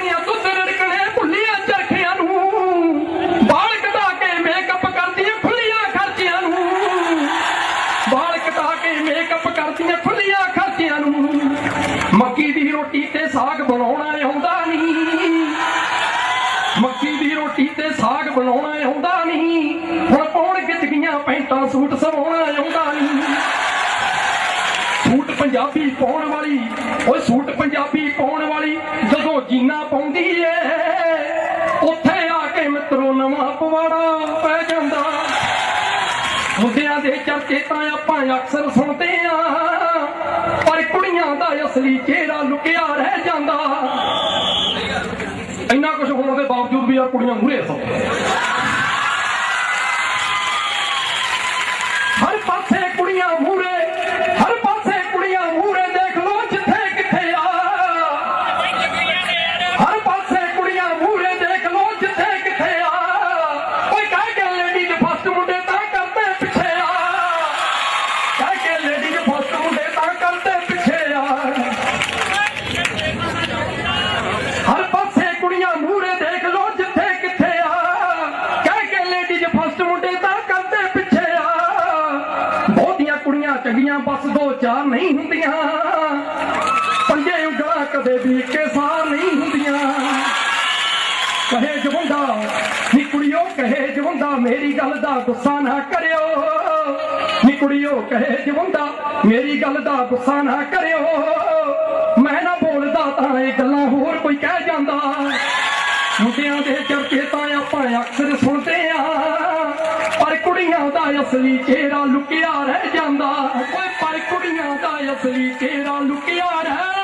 ਸੋਹਣੀਆਂ ਦੁੱਧ ਰੜਕਣੇ ਭੁੱਲੀਆਂ ਚਰਖਿਆਂ ਨੂੰ। ਬਾਲ ਕਟਾ ਕੇ ਮੇਕਅਪ ਕਰਦੀਆਂ ਖੁੱਲੀਆਂ ਖਰਚਿਆਂ ਨੂੰ। ਬਾਲ ਕਟਾ ਕੇ ਮੇਕਅਪ ਕਰਦੀਆਂ ਖੁੱਲੀਆਂ ਖਰਚਿਆਂ ਨੂੰ। ਮੱਕੀ ਦੀ ਰੋਟੀ ਤੇ ਸਾਗ ਬਣਾਉਣਾ ਆਉਂਦਾ ਨਹੀਂ। ਮੱਕੀ ਦੀ ਰੋਟੀ ਤੇ ਸਾਗ ਬਣਾਉਣਾ ਆਉਂਦਾ ਨਹੀਂ। ਹੁਣ ਪਾਉਣ ਗਿੱਜੀਆਂ ਪੈਂਟਾਂ ਸੂਟ ਸਵਾਉਣਾ ਆਉਂਦਾ ਨਹੀਂ। ਸੂਟ ਪੰਜਾਬੀ ਪਾਉਣ ਵਾਲੀ, ਓਏ ਸੂਟ ਪੰਜਾਬੀ ਪਾਉਣ ਨਵਾਂ ਪੈ ਜਾਂਦਾ। ਮੁੰਡਿਆਂ ਦੇ ਚਰਚੇ ਤਾਂ ਆਪਾਂ ਅਕਸਰ ਸੁਣਦੇ ਆ। ਪਰ ਕੁੜੀਆਂ ਦਾ ਅਸਲੀ ਚਿਹਰਾ ਲੁਕਿਆ ਰਹਿ ਜਾਂਦਾ। ਇੰਨਾ ਕੁਝ ਹੋਣ ਦੇ ਬਾਵਜੂਦ ਵੀ ਯਾਰ ਕੁੜੀਆਂ ਮੂਰੇ ਸੌ ਕੁੜੀਆਂ ਬਸ ਦੋ ਚਾਰ ਨਹੀਂ ਹੁੰਦੀਆਂ। ਪੰਜੇ ਉਂਗਲਾਂ ਕਦੇ ਵੀ ਇੱਕੇ ਨਹੀਂ ਹੁੰਦੀਆਂ। ਕਹੇ ਜਵੰਦਾ ਨੀ ਕੁੜੀਓ, ਕਹੇ ਜਵੰਦਾ ਮੇਰੀ ਗੱਲ ਦਾ ਗੁੱਸਾ ਨਾ ਕਰਿਓ। ਨੀ ਕੁੜੀਓ, ਕਹੇ ਜਵੰਦਾ ਮੇਰੀ ਗੱਲ ਦਾ ਗੁੱਸਾ ਨਾ ਕਰਿਓ। ਮੈਂ ਨਾ ਬੋਲਦਾ ਤਾਂ ਇਹ ਗੱਲਾਂ ਹੋਰ ਕੋਈ ਕਹਿ ਜਾਂਦਾ। ਮੁੰਡਿਆਂ ਦੇ ਚਰਚੇ ਤਾਂ ਆਪਾਂ ਅਕਸਰ ਸੁਣ ਅਸਲੀ ਚਿਹਰਾ ਲੁਕਿਆ ਰਹਿ ਜਾਂਦਾ। ਓਏ ਪਰ ਕੁੜੀਆਂ ਦਾ ਅਸਲੀ ਚਿਹਰਾ ਲੁਕਿਆ ਰਹਿ